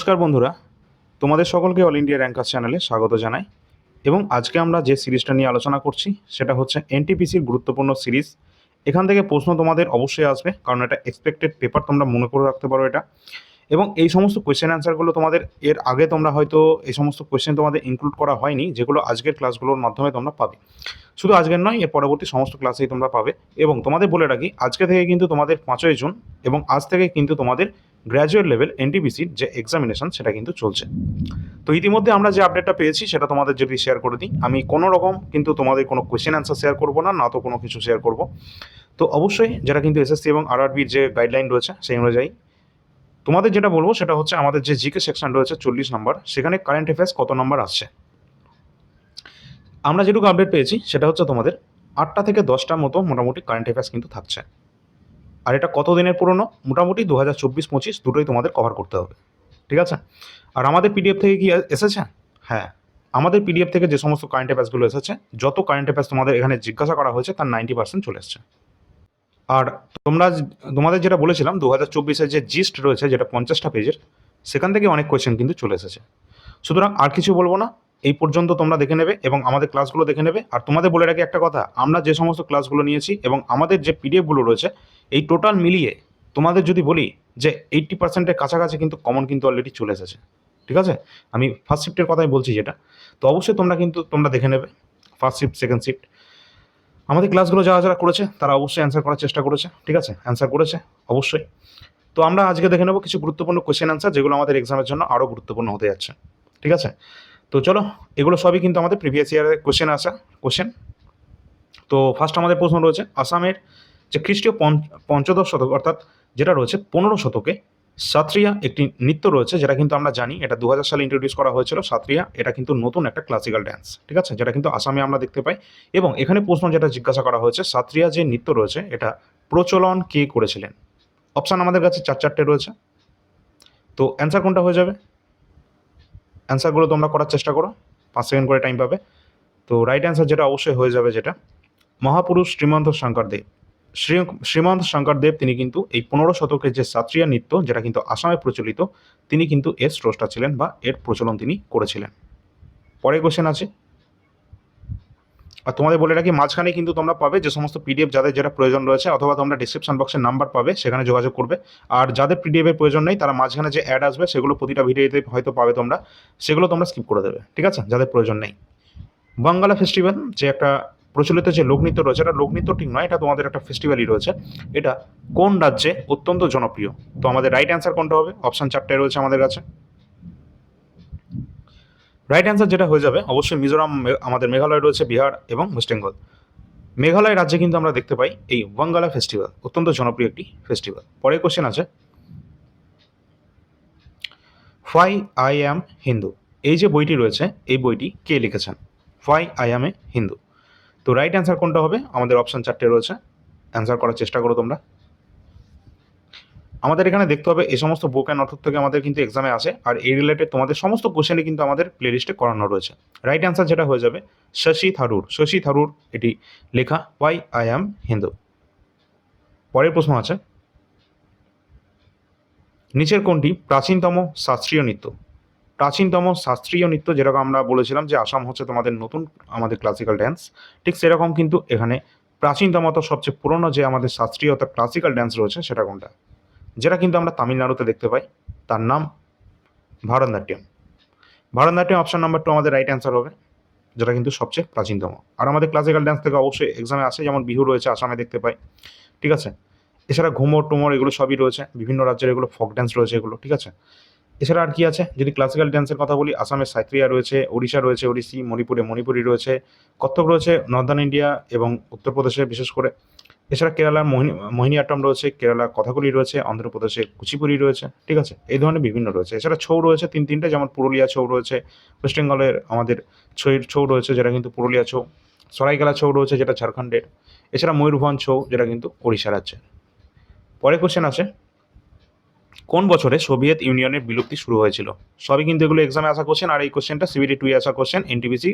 নমস্কার বন্ধুরা, তোমাদের সকলকে অল ইন্ডিয়া র্যাঙ্কার চ্যানেলে স্বাগত জানাই। এবং আজকে আমরা যে সিরিজটা নিয়ে আলোচনা করছি, সেটা হচ্ছে এনটিপিসির গুরুত্বপূর্ণ সিরিজ। এখান থেকে প্রশ্ন তোমাদের অবশ্যই আসবে, কারণ এটা এক্সপেক্টেড পেপার তোমরা মনে করে রাখতে পারো এটা। এবং এই সমস্ত কোয়েশ্চেন অ্যান্সারগুলো তোমাদের, এর আগে তোমরা হয়তো এই সমস্ত কোয়েশ্চেন তোমাদের ইনক্লুড করা হয়নি, যেগুলো আজকের ক্লাসগুলোর মাধ্যমে তোমরা পাবে। শুধু আজকের নয়, এর পরবর্তী সমস্ত ক্লাসেই তোমরা পাবে। এবং তোমাদের বলে রাখি, আজকে থেকে কিন্তু তোমাদের পাঁচই জুন, এবং আজ থেকে কিন্তু তোমাদের গ্র্যাজুয়েট লেভেল এনটিপিসির যে এক্সামিনেশন সেটা কিন্তু চলছে। তো ইতিমধ্যে আমরা যে আপডেটটা পেয়েছি সেটা তোমাদের যদি শেয়ার করে দিই, আমি কোনো রকম কিন্তু তোমাদের কোনো কোয়েশ্চেন অ্যান্সার শেয়ার করব না না তো কোনো কিছু শেয়ার করব। তো অবশ্যই যেটা কিন্তু এসএসসি এবং আরআরবির যে গাইডলাইন রয়েছে সেই অনুযায়ী তোমাদের যেটা বলব সেটা হচ্ছে আমাদের যে জিকে সেকশন রয়েছে চল্লিশ নম্বর সেখানে কারেন্ট অ্যাফেয়ার্স কত নম্বর আসছে। আমরা যেটুকু আপডেট পেয়েছি সেটা হচ্ছে তোমাদের আটটা থেকে দশটার মতো মোটামুটি কারেন্ট অ্যাফেয়ার্স কিন্তু থাকছে। আর এটা কত দিনের পুরনো? মোটামুটি দু হাজার চব্বিশ পঁচিশ দুটোই তোমাদের কভার করতে হবে। ঠিক আছে? আর আমাদের পিডিএফ থেকে কি এসেছে? হ্যাঁ। আমাদের পিডিএফ থেকে যে সমস্ত কারেন্ট অ্যাফেয়ার্সগুলো এসেছে, যত কারেন্ট অ্যাফেয়ার্স তোমাদের এখানে জিজ্ঞাসা করা হয়েছে, তার নাইনটি পার্সেন্ট চলে এসছে। আর তোমরা তোমাদের যেটা বলেছিলাম দু হাজার চব্বিশের যে জিস্ট রয়েছে, যেটা পঞ্চাশটা পেজের সেখান থেকে অনেক কোয়েশ্চেন কিন্তু চলে এসেছে। সুতরাং আর কিছু বলব না। এই পর্যন্ত তোমরা দেখে নেবে এবং আমাদের ক্লাসগুলো দেখে নেবে। আর তোমাদের বলে রাখি একটা কথা, আমরা যে সমস্ত ক্লাসগুলো নিয়েছি এবং আমাদের যে পিডিএফগুলো রয়েছে, এই টোটাল মিলিয়ে তোমাদের যদি বলি যে এইট্টি পার্সেন্টের কাছাকাছি কিন্তু কমন কিন্তু অলরেডি চলে এসেছে। ঠিক আছে? আমি ফার্স্ট শিফটের কথাই বলছি যেটা। তো অবশ্যই তোমরা কিন্তু, তোমরা দেখে নেবে। ফার্স্ট শিফট সেকেন্ড শিফট আমাদের ক্লাসগুলো যারা যারা করেছে, তারা অবশ্যই অ্যান্সার করার চেষ্টা করেছে। ঠিক আছে? অ্যান্সার করেছে, অবশ্যই। তো আমরা আজকে দেখে নেব কিছু গুরুত্বপূর্ণ কোয়েশ্চেন অ্যান্সার যেগুলো আমাদের এক্সামের জন্য আরও গুরুত্বপূর্ণ হতে যাচ্ছে। ঠিক আছে? তো চলো, এগুলো সবই কিন্তু আমাদের প্রিভিয়াস ইয়ারের কোশ্চেন আসা কোশ্চেন তো ফার্স্ট আমাদের প্রশ্ন রয়েছে, আসামের যে খ্রিস্টীয় পঞ্চ- পঞ্চদশ শতক, অর্থাৎ যেটা রয়েছে পনেরো শতকে, সাত্রিয়া একটি নৃত্য রয়েছে যেটা কিন্তু আমরা জানি, এটা দু হাজার সালে ইন্ট্রোডিউস করা হয়েছিল, সাত্রিয়া এটা কিন্তু নতুন একটা ক্লাসিক্যাল ড্যান্স ঠিক আছে? যেটা কিন্তু আসামে আমরা দেখতে পাই। এবং এখানে প্রশ্ন যেটা জিজ্ঞাসা করা হয়েছে, সাত্রিয়া যে নৃত্য রয়েছে, এটা প্রচলন কে করেছিলেন? অপশান আমাদের কাছে চার চারটে রয়েছে। তো অ্যান্সার কোনটা হয়ে যাবে? অ্যান্সারগুলো তোমরা করার চেষ্টা করো। পাঁচ সেকেন্ড করে টাইম পাবে। তো রাইট অ্যান্সার যেটা অবশ্যই হয়ে যাবে যেটা, মহাপুরুষ শ্রীমন্ত শঙ্করদেব শ্রী শ্রীমন্ত শঙ্করদেব তিনি কিন্তু এই পনেরো শতকের যে সাত্রিয়া নৃত্য, যেটা কিন্তু আসামে প্রচলিত, তিনি কিন্তু এর স্রষ্টা ছিলেন বা এর প্রচলন তিনি করেছিলেন। পরে কোশ্চেন আছে আর তোমাদের বলে রাখি মাঝখানে কিন্তু তোমরা পাবে যে সমস্ত পিডিএফ যাদের যেটা প্রয়োজন রয়েছে, অথবা তোমরা ডিসক্রিপশন বক্সের নাম্বার পাবে, সেখানে যোগাযোগ করবে। আর যাদের পিডিএফের প্রয়োজন নেই, তারা মাঝখানে যে অ্যাড আসবে, সেগুলো প্রতিটা ভিডিওতে হয়তো পাবে তোমরা, সেগুলো তোমরা স্কিপ করে দেবে, ঠিক আছে? যাদের প্রয়োজন নেই। বাঙ্গালা ফেস্টিভ্যাল যে একটা প্রচলিত যে লোকনৃত্য রয়েছে, এটা লোকনৃত্য ঠিক নয়, এটা তোমাদের একটা ফেস্টিভ্যালই রয়েছে। এটা কোন রাজ্যে অত্যন্ত জনপ্রিয়? তো আমাদের রাইট অ্যান্সার কোনটা হবে? অপশান চারটে রয়েছে আমাদের কাছে। রাইট অ্যান্সার যেটা হয়ে যাবে, অবশ্যই মিজোরাম আমাদের মেঘালয় রয়েছে বিহার এবং ওয়েস্ট বেঙ্গল। মেঘালয় রাজ্যে কিন্তু আমরা দেখতে পাই এই ওয়াঙ্গালা ফেস্টিভ্যাল অত্যন্ত জনপ্রিয় একটি ফেস্টিভ্যাল পরের কোশ্চেন আছে ফাই আই অ্যাম হিন্দু এই যে বইটি রয়েছে, এই বইটি কে লিখেছেন? Why I am a Hindu তো রাইট অ্যান্সার কোনটা হবে? আমাদের অপশান চারটে রয়েছে। অ্যান্সার করার চেষ্টা করো তোমরা। আমাদের এখানে দেখতে হবে এই সমস্ত বুক অ্যান্ড অথর থেকে আমাদের কিন্তু এক্সামে আসে। আর এই রিলেটেড তোমাদের সমস্ত কোশ্চেনই কিন্তু আমাদের প্লেলিস্টে করানো রয়েছে। রাইট অ্যান্সার যেটা হয়ে যাবে, শশী থারুর। শশী থারুর এটি লেখা ওয়াই আই অ্যাম হিন্দু পরের প্রশ্ন আছে, নিচের কোনটি প্রাচীনতম শাস্ত্রীয় নৃত্য? প্রাচীনতম শাস্ত্রীয় নৃত্য যেরকম আমরা বলেছিলাম যে আসাম হচ্ছে তোমাদের নতুন আমাদের ক্লাসিক্যাল ড্যান্স ঠিক সেরকম কিন্তু এখানে প্রাচীনতম সবচেয়ে পুরনো যে আমাদের শাস্ত্রীয় অর্থাৎ ক্লাসিক্যাল ড্যান্স রয়েছে সেটা কোনটা? যেটা কিন্তু আমরা তামিলনাড়ুতে দেখতে পাই, তার নাম Bharatanatyam. Bharatanatyam option number two আমাদের রাইট অ্যান্সার হবে, যেটা কিন্তু সবচেয়ে প্রাচীনতম। আর আমাদের ক্লাসিক্যাল ড্যান্স থেকে অবশ্যই এক্সামে আসে, যেমন বিহু রয়েছে, আসামে দেখতে পাই, ঠিক আছে? এছাড়া ঘুমর টুমর এগুলো সবই রয়েছে, বিভিন্ন রাজ্যের এগুলো ফক ড্যান্স রয়েছে এগুলো, ঠিক আছে? এছাড়া আর কি আছে? যদি ক্লাসিক্যাল ড্যান্সের কথা বলি আসামের সাইত্রিয়া রয়েছে, ওড়িশা রয়েছে, ওড়িশি, মণিপুরে মণিপুরি রয়েছে, কত্থক রয়েছে নর্দার্ন ইন্ডিয়া এবং উত্তরপ্রদেশে বিশেষ করে। এছাড়া কেরালার মোহিনী মোহিনীআট্টম রয়েছে, কেরালার কথাগুলি রয়েছে, অন্ধ্রপ্রদেশে কুচিপুরি রয়েছে, ঠিক আছে? এই ধরনের বিভিন্ন রয়েছে। এছাড়া ছৌ রয়েছে, তিন তিনটে, যেমন পুরুলিয়া ছৌ রয়েছে, ওয়েস্ট বেঙ্গলের আমাদের ছৌ ছৌ রয়েছে, যেটা কিন্তু পুরুলিয়া ছৌ, সরাইকেলা ছৌ রয়েছে, যেটা ঝাড়খণ্ডের, এছাড়া ময়ূরভঞ্জ ছৌ, যেটা কিন্তু ওড়িশা রাজ্যের। পরে কোশ্চেন আছে, কোন বছরে সোভিয়েত ইউনিয়নের বিলুপ্তি শুরু হয়েছিল? সবই কিন্তু এগুলো এক্সামে আসা কোশ্চেন আর এই কোশ্চেনটা সিবিটি টুয়ে আসা কোশ্চেন এনটিপিসি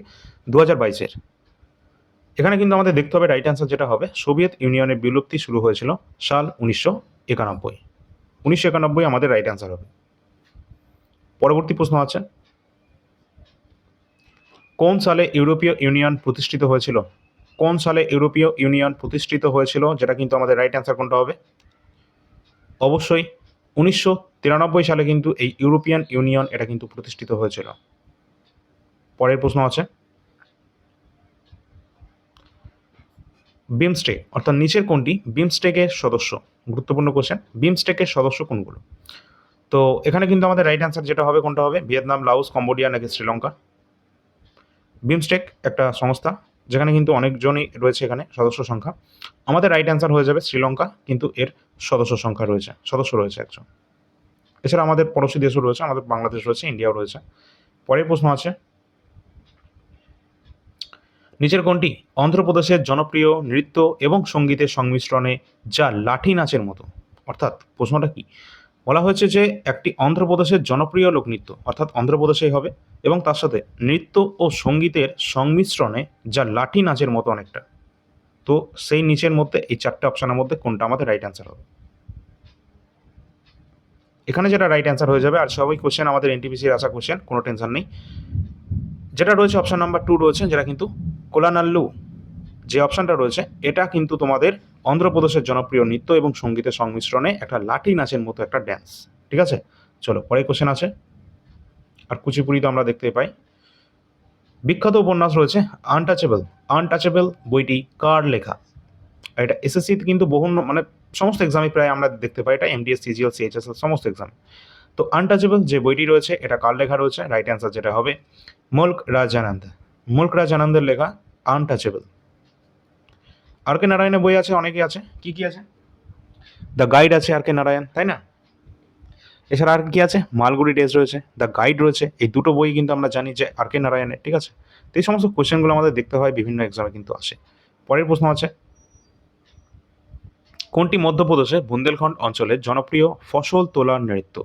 দু হাজার বাইশের। এখানে কিন্তু আমাদের দেখতে হবে রাইট অ্যান্সার যেটা হবে। সোভিয়েত ইউনিয়নের বিলুপ্তি শুরু হয়েছিল সাল উনিশশো একানব্বই। উনিশশো একানব্বই আমাদের রাইট অ্যান্সার হবে। পরবর্তী প্রশ্ন আছে। কোন সালে ইউরোপীয় ইউনিয়ন প্রতিষ্ঠিত হয়েছিল? কোন সালে ইউরোপীয় ইউনিয়ন প্রতিষ্ঠিত হয়েছিল? যেটা কিন্তু আমাদের রাইট অ্যান্সার কোনটা হবে? অবশ্যই উনিশশো তিরানব্বই সালে কিন্তু এই ইউরোপিয়ান ইউনিয়ন এটা কিন্তু প্রতিষ্ঠিত হয়েছিল। পরের প্রশ্ন আছে। বিমস্টেক অর্থাৎ নিচের কোনটি বিমস্টেকের সদস্য। গুরুত্বপূর্ণ কোশ্চেন বিমস্টেকের সদস্য কোনগুলো? তো এখানে কিন্তু আমাদের রাইট অ্যান্সার যেটা হবে কোনটা হবে? ভিয়েতনাম লাউস কম্বোডিয়া নাকি শ্রীলঙ্কা? বিমস্টেক একটা সংস্থা, যেখানে কিন্তু অনেকজনই রয়েছে এখানে সদস্য সংখ্যা। আমাদের রাইট অ্যান্সার হয়ে যাবে শ্রীলঙ্কা, কিন্তু এর সদস্য সংখ্যা রয়েছে, সদস্য রয়েছে একজন। এছাড়া আমাদের পড়োশী দেশও রয়েছে, আমাদের বাংলাদেশ রয়েছে, ইন্ডিয়াও রয়েছে। পরের প্রশ্ন আছে নিচের কোনটি অন্ধ্রপ্রদেশের জনপ্রিয় নৃত্য এবং সঙ্গীতের সংমিশ্রণে যা লাঠি নাচের মতো। অর্থাৎ প্রশ্নটা কি? বলা হয়েছে যে একটি অন্ধ্রপ্রদেশের জনপ্রিয় লোকনৃত্য, অর্থাৎ অন্ধ্রপ্রদেশেই হবে, এবং তার সাথে নৃত্য ও সঙ্গীতের সংমিশ্রণে যা লাঠি নাচের মতো অনেকটা। তো সেই নিচের মধ্যে এই চারটে অপশানের মধ্যে কোনটা আমাদের রাইট অ্যান্সার হবে? এখানে যেটা রাইট অ্যান্সার হয়ে যাবে, আর সবই কোশ্চেন আমাদের এনটিপিসির আসা কোশ্চেন কোনো টেনশন নেই। যেটা রয়েছে অপশান নাম্বার টু রয়েছে, যেটা কিন্তু কোলানাল্লু, যে অপশানটা রয়েছে, এটা কিন্তু তোমাদের অন্ধ্রপ্রদেশের জনপ্রিয় নৃত্য এবং সঙ্গীতের সংমিশ্রণে একটা লাঠি নাচের মতো একটা ড্যান্স ঠিক আছে? চলো পরে কোশ্চেন আছে। আর কুচিপুড়ি তো আমরা দেখতে পাই। বিখ্যাত উপন্যাস রয়েছে আনটাচেবল আনটাচেবল বইটি কার লেখা? এটা এসএসসিতে কিন্তু বহু মানে সমস্ত এক্সামে প্রায় আমরা দেখতে পাই, এটা M D S C G L C H S L সমস্ত এক্সাম তো আনটাচেবল যে বইটি রয়েছে, এটা কার লেখা রয়েছে? রাইট অ্যান্সার যেটা হবে মুল্ক রাজানন্দ মুল্ক রাজানন্দের লেখা আনটাচেবল আর কে নারায়ণের বই আছে, অনেকেই আছে। কি কি আছে? দ্য গাইড আছে আর কে নারায়ণ তাই না? এছাড়া আর কি আছে? মালগুড়ি ডেজ রয়েছে দ্য গাইড রয়েছে, এই দুটো বই কিন্তু আমরা জানি যে আর কে নারায়ণের ঠিক আছে? তো এই সমস্ত কোশ্চেনগুলো আমাদের দেখতে হয়, বিভিন্ন এক্সামে কিন্তু আসে। পরের প্রশ্ন আছে, কোনটি মধ্যপ্রদেশে বুন্দেলখণ্ড অঞ্চলের জনপ্রিয় ফসল তোলার নৃত্য?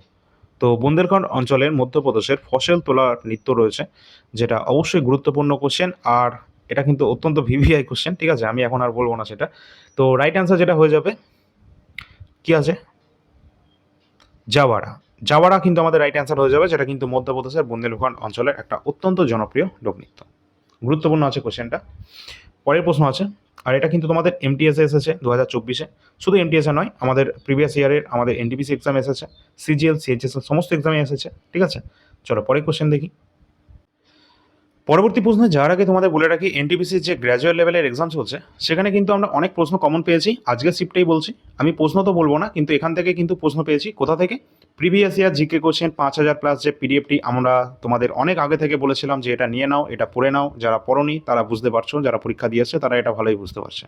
তো বুন্দেলখণ্ড অঞ্চলের মধ্যপ্রদেশের ফসল তোলার নৃত্য রয়েছে, যেটা অবশ্যই গুরুত্বপূর্ণ কোশ্চেন আর এটা কিন্তু অত্যন্ত ভিভিআই কোশ্চেন ঠিক আছে? আমি এখন আর বলব না সেটা। তো রাইট অ্যান্সার যেটা হয়ে যাবে, কি আছে? জাওয়ারা। জাওয়ারা কিন্তু আমাদের রাইট অ্যান্সার হয়ে যাবে, যেটা কিন্তু মধ্যপ্রদেশের বুন্দেলখণ্ড অঞ্চলের একটা অত্যন্ত জনপ্রিয় লোকনৃত্য গুরুত্বপূর্ণ আছে কোশ্চেনটা পরের প্রশ্ন আছে, আর এটা কিন্তু তোমাদের এমটিএসে এসেছে দু হাজার চব্বিশে। শুধু এমটিএসে নয়, আমাদের প্রিভিয়াস ইয়ারের আমাদের N T P C exam এসেছে C G L C H S L সমস্ত এক্সামে এসেছে, ঠিক আছে? চলো পরের কোশ্চেন দেখি। পরবর্তী প্রশ্নে যাওয়ার আগে তোমাদের বলে রাখি এনটিপিসির যে গ্র্যাজুয়েট লেভেলের এক্সাম চলছে, সেখানে কিন্তু আমরা অনেক প্রশ্ন কমন পেয়েছি। আজকের শিফটেই বলছি। আমি প্রশ্ন তো বলব না, কিন্তু এখান থেকে কিন্তু প্রশ্ন পেয়েছি। কোথা থেকে? প্রিভিয়াস ইয়ার জিকে কোশ্চেন পাঁচ হাজার প্লাস যে পিডিএফটি আমরা তোমাদের অনেক আগে থেকে বলেছিলাম যে এটা নিয়ে নাও, এটা পড়ে নাও। যারা পড়নি, তারা বুঝতে পারছ, যারা পরীক্ষা দিয়েছে, তারা এটা ভালোই বুঝতে পারছে।